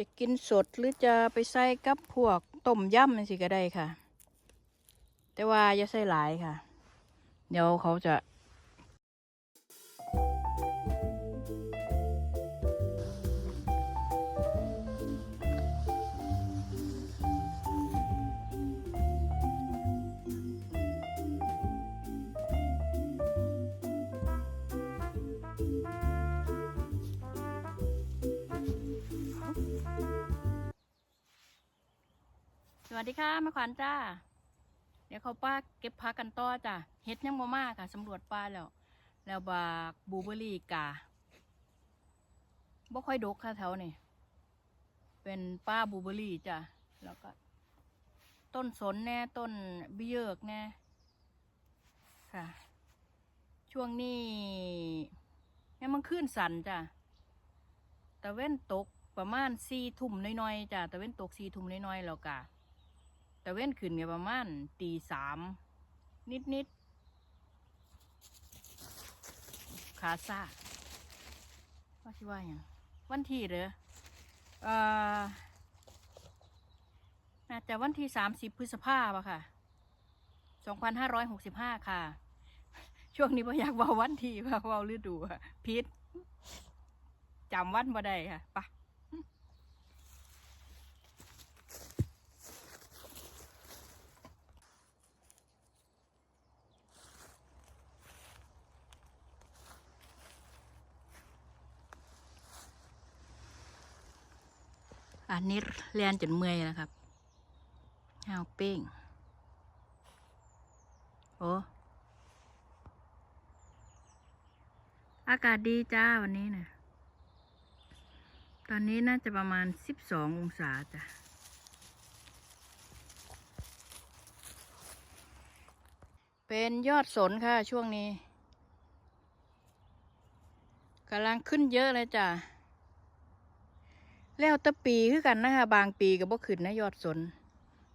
จะกินสดหรือจะไปใส่กับพวกต้มยำนั่นสิก็ได้ค่ะ แต่ว่าอย่าใส่หลายค่ะ เดี๋ยวเขาจะ วัสดีค่ะแม่ขวัญจ้า เดี๋ยวเขาป้าเก็บพักกันต่อจ้ะเฮ็ดยังบ่มากค่ะสำรวจป่าแล้ว แล้วบากบลูเบอร์รี่กาบ่ค่อยดกค่ะแถวนี่เป็นป้าบลูเบอร์รี่จ้ะแล้วก็ ต้นสนแน่ต้นเบี้ยกแน่ค่ะ ช่วงนี้แม่มันขึ้นสันจ้ะตะเว้นตกประมาณสี่ทุ่มน้อยๆจ้ะตะเว้นตกสี่ทุ่มน้อยๆแล้วกะตะ เว้นขึ้นเนี่ยประมาณตีสามนิดนิดๆขาซาว่าชิว่าอย่างวันที่เหรอเอ่อน่าจะวันที่สามสิบพฤษภาปะค่ะสองพันห้าร้อยหกสิบห้าค่ะ ช่วงนี้พ่อยากว่าวันที่ว่าว่าฤดูพิษจำวันบ่ได้ค่ะไปะ อันนี้เรียนจนเมื่อยแล้วครับห้าวเป้ง โอ้อากาศดีจ้าวันนี้นะตอนนี้น่าจะประมาณสิบสององศาจ้ะเป็นยอดสนค่ะช่วงนี้กำลังขึ้นเยอะเลยจ้ะ แล้วแตะปีคือกันนะคะบางปีก็บ่ขึ้นนะยอดสน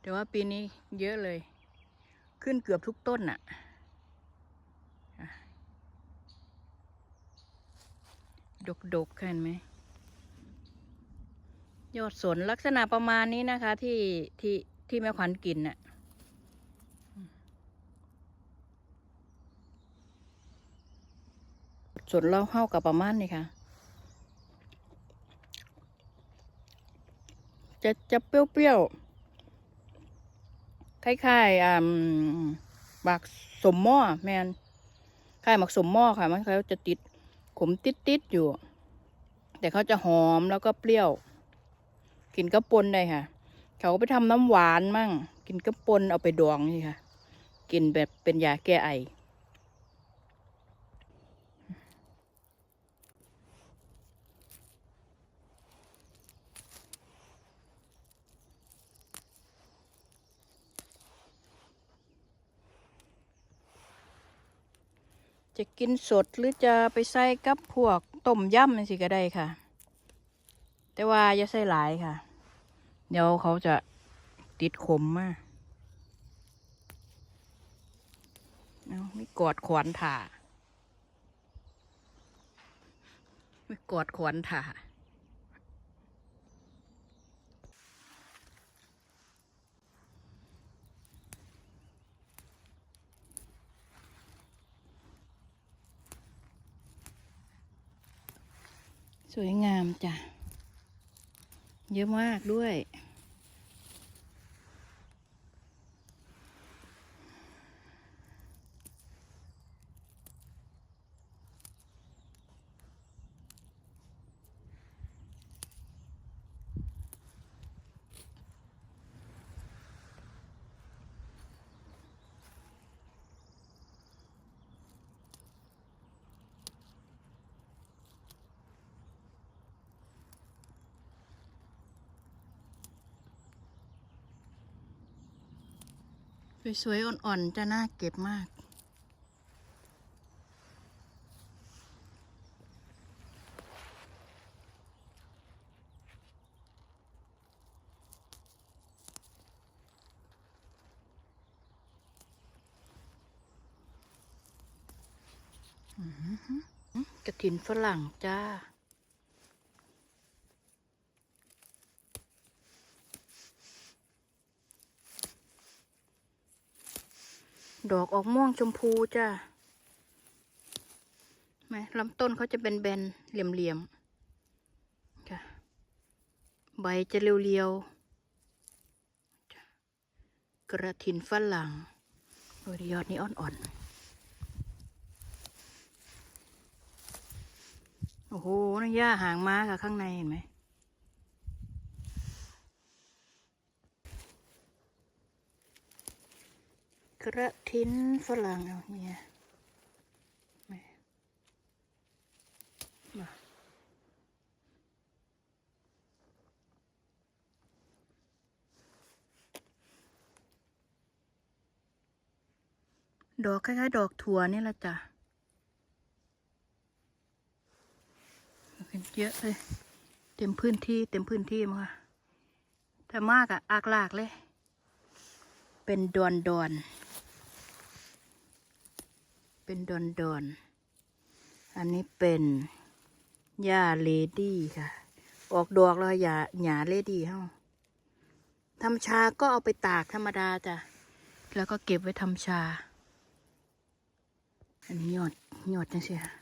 แต่ว่าปีนี้เยอะเลย ขึ้นเกือบทุกต้นน่ะ ดกๆเห็นไหม ยอดสนลักษณะประมาณนี้นะคะที่ที่ที่แม่ขวัญกินน่ะสนเราเข้ากับประมาณนี้ค่ะ จะจะเปรี้ยวๆคล้ายๆอ่าหมักสมหม้อแมนคล้ายหมักสมหม้อค่ะ มันเขาจะติดขมติดๆอยู่ แต่เขาจะหอมแล้วก็เปรี้ยว กินกระปนได้ค่ะ เขาไปทำน้ำหวานมั่ง กินกระปนเอาไปดองนี่ค่ะ กินแบบเป็นยาแก้ไอ จะกินสดหรือจะไปใส่กับพวกต้มยำนั่สิก็ได้ค่ะ แต่ว่าอย่าใส่หลายค่ะ เดี๋ยวเขาจะติดขมมากเอาไม่กอดขวานถ่าไม่กอดขวานถ่า สวยงามจ้ะ เยอะมากด้วย สวยๆ อ่อนๆ จะน่าเก็บมาก กระถินฝรั่งจ้า ดอกออกม่วงชมพูจ้าไหมลำต้นเขาจะเป็นแบนเหลี่ยมๆจ้ะใบจะเรียวๆจ้ะกระถินฝรั่งโอ้ยอดนี้อ่อนๆ โอ้โหนี่หญ้าหางม้าค่ะข้างในเห็นไหม กระทินฝรั่งเอาเนี่ยมาดอกคล้ายๆดอกถั่วนี่แหละจ้ะเป็นเยอะเลย เต็มพื้นที่เต็มพื้นที่มาค่ะแต่มากอะอากลากเลย เป็นดอนดอน เป็นดอนดอนๆอันนี้เป็นหญ้าเลดี้ค่ะ ออกดอกแล้วหญ้าหญ้าเลดี้เฮาทำชาก็เอาไปตากธรรมดาจ้ะ แล้วก็เก็บไว้ทำชา อันนี้ยอดยอดจังสิค่ะ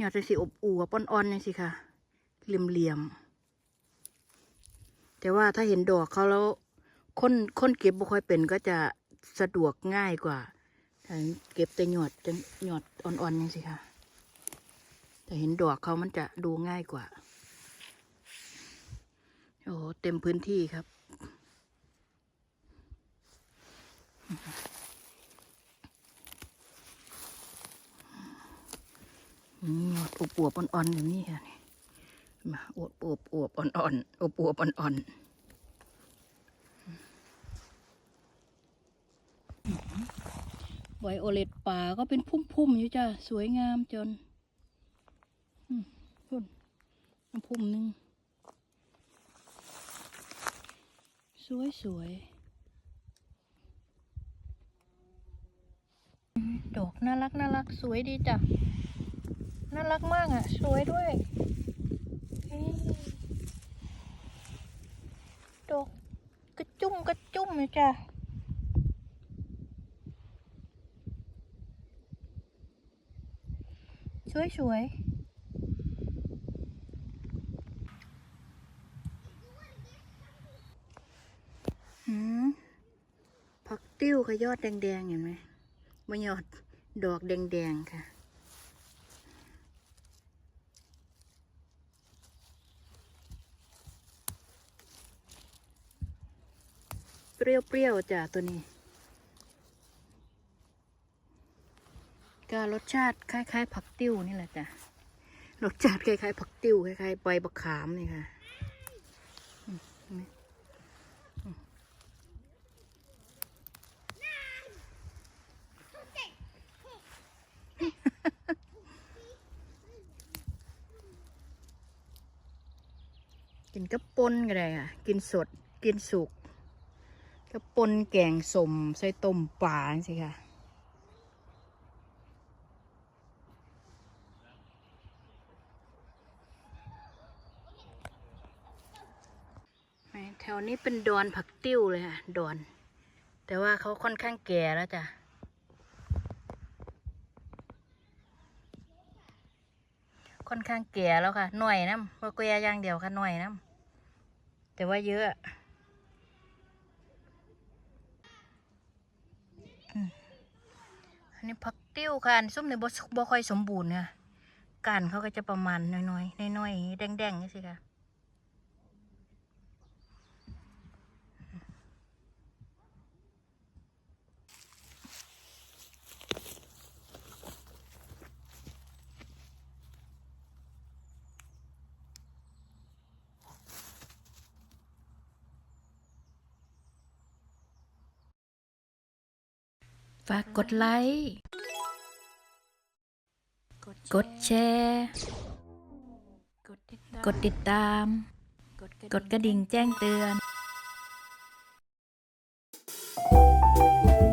ยอดจังสิอบอวบอ่อนๆจังสิค่ะ เหลี่ยมๆแต่ว่าถ้าเห็นดอกเขาแล้วคนคนเก็บบ่ค่อยเป็นก็จะสะดวกง่ายกว่า เก็บแต่หยอดจังหยอดอ่อนๆยังสิค่ะ แต่เห็นดอกเขามันจะดูง่ายกว่า โอ้โหเต็มพื้นที่ครับนี่หยอดอวบๆอ่อนๆอย่างนี้ค่ะนี่มาอวบอวบอวบอ่อนๆอวบอวบอ่อนๆ ไวโอเลตป่าก็เป็นพุ่มๆอยู่จ้ะสวยงามจนพุ่นพุ่มหนึ่งสวยสวยดอกน่ารักน่ารักสวยดีจ้ะน่ารักมากอะ สวยด้วยเฮ้ยดอกกระจุ่มกระจุ่มอยู่จ้ะ สวยสวยหืมผักติ้วค่ะยอดแดงๆเห็นไหมม่ยอดดอกแดงๆค่ะ เปรี้ยวๆจ้ะตัวนี้ ก็รสชาติคล้ายๆ ผักติ้วนี่แหละจ้ะรสชาติคล้ายๆผักติ้วคล้ายๆใบบักขามนี่ค่ะอืมเห็นไหมอืมกินกระปนก็ได้ค่ะ กินสด กินสุกกระปนแกงสมใส่ต้มปลาสิค่ะ แหม่แถวนี้เป็นดอนผักติ้วเลยค่ะดอน แต่ว่าเขาค่อนข้างแก่แล้วจ้ะค่อนข้างแก่แล้วค่ะหน่อยน้ำว่าแก่อย่างเดียวค่ะหน่อยน้ำแต่ว่าเยอะอันนี้ผักติ้วค่ะอันส้มเนี่ยบ่บ่ค่อยสมบูรณ์ค่ะการเขาก็จะประมาณน้อยๆน้อยๆแดงๆนี่สิค่ะ ฝากกดไลค์ กดแชร์ กดติดตาม กดกระดิ่งแจ้งเตือน thank you